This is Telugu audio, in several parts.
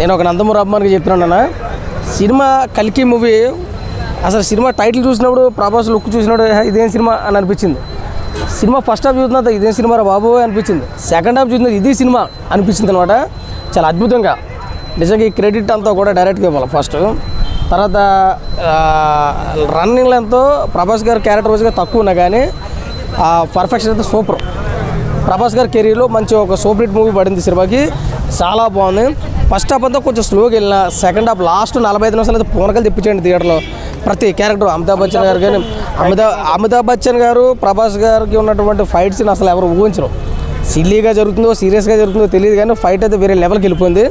నేను ఒక నందమూరి అభిమానికి చెప్తున్నాను సినిమా కల్కి మూవీ అసలు సినిమా టైటిల్ చూసినప్పుడు ప్రభాస్ లుక్ చూసినప్పుడు ఇదేం సినిమా అని అనిపించింది. సినిమా ఫస్ట్ హాఫ్ చూసినంత ఇదేం సినిమా రా బాబు అనిపించింది. సెకండ్ హాఫ్ చూసిన ఇది సినిమా అనిపించింది అనమాట. చాలా అద్భుతంగా. నిజంగా ఈ క్రెడిట్ అంతా కూడా డైరెక్ట్గా ఇవ్వాలి ఫస్ట్. తర్వాత రన్నింగ్ లెంతో ప్రభాస్ గారు క్యారెక్టర్ వైజ్గా తక్కువ ఉన్నా కానీ పర్ఫెక్షన్ అయితే సూపర్. ప్రభాస్ గారి కెరీర్లో మంచి ఒక సూపర్ హిట్ మూవీ పడింది సినిమాకి. చాలా బాగుంది. ఫస్ట్ హాఫ్ అంతా కొంచెం స్లోగా వెళ్ళిన సెకండ్ హాఫ్ లాస్ట్ నలభై ఐదు నిమిషాలు అయితే పూనకలు తెప్పించండి థియేటర్లో ప్రతి క్యారెక్టర్ అమితాబ్ బచ్చన్ గారు కానీ అమితాబ్ అమితాబ్ బచ్చన్ గారు ప్రభాస్ గారికి ఉన్నటువంటి ఫైట్ సీన్ అసలు ఎవరు ఊహించరు. సిల్లీగా జరుగుతుందో సీరియస్గా జరుగుతుందో తెలియదు కానీ ఫైట్ అయితే వేరే లెవెల్కి వెళ్ళిపోయింది.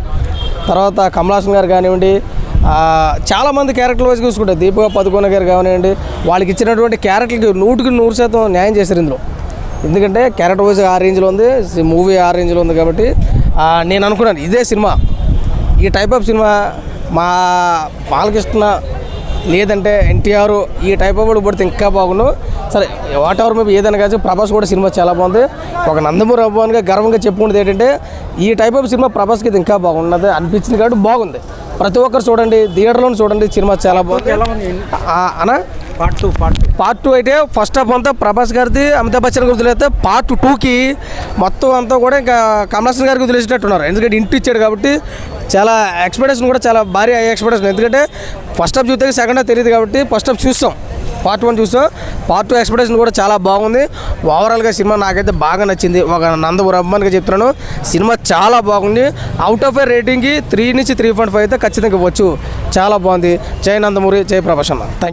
తర్వాత కమలాసన్ గారు కానివ్వండి చాలామంది క్యారెక్టర్ వైజ్ చూసుకుంటే దీపిక పదుకొన గారు కానివ్వండి వాళ్ళకి ఇచ్చినటువంటి క్యారెక్టర్కి నూటికి నూరు శాతం న్యాయం చేశారు ఇందులో. ఎందుకంటే క్యారెక్టర్ వైజ్ ఆ రేంజ్లో ఉంది మూవీ ఆ రేంజ్లో ఉంది కాబట్టి నేను అనుకున్నాను ఇదే సినిమా. ఈ టైప్ ఆఫ్ సినిమా మా బాలకృష్ణ లేదంటే ఎన్టీఆర్ ఈ టైప్ ఆఫ్ కూడా పడితే ఇంకా బాగుండు. సరే వాట్ ఎవర్ మేబీ ఏదైనా కాదు ప్రభాస్ కూడా సినిమా చాలా బాగుంది. ఒక నందమూరి అభిమానిగా గర్వంగా చెప్పుకునేది ఏంటంటే ఈ టైప్ ఆఫ్ సినిమా ప్రభాస్కి ఇది ఇంకా బాగున్నది అనిపించింది కాబట్టి బాగుంది. ప్రతి ఒక్కరు చూడండి థియేటర్లో చూడండి సినిమా చాలా బాగుంది. అనా? Part two part two part two అయితే ఫస్ట్ హాఫ్ అంతా ప్రభాస్ గారిది అమితాబ్ బచ్చన్ గారి వదిలేస్తే పార్ట్ టూకి మొత్తం అంతా కూడా ఇంకా కమలాసన్ గారికి వదిలేసినట్టున్నారు. ఎందుకంటే ఇంటి ఇచ్చాడు కాబట్టి చాలా ఎక్స్పెక్టేషన్ కూడా చాలా భారీ ఎక్స్పెక్టేషన్ ఎందుకంటే ఫస్ట్ హాఫ్ చూస్తే సెకండ్ హాఫ్ తెలియదు కాబట్టి ఫస్ట్ హాఫ్ చూస్తాం. పార్ట్ వన్ చూస్తాం. పార్ట్ టూ ఎక్స్పెక్టేషన్ కూడా చాలా బాగుంది. ఓవరాల్గా సినిమా నాకైతే బాగా నచ్చింది. ఒక నందమూరి అభిమానిగా చెప్తున్నాను. సినిమా చాలా బాగుంది. అవుట్ ఆఫ్ ఏ రేటింగ్కి త్రీ నుంచి త్రీ పాయింట్ ఫైవ్ అయితే ఖచ్చితంగా ఇవ్వచ్చు. చాలా బాగుంది. జై నందమూరి జై ప్రభాస్ అన్న. థ్యాంక్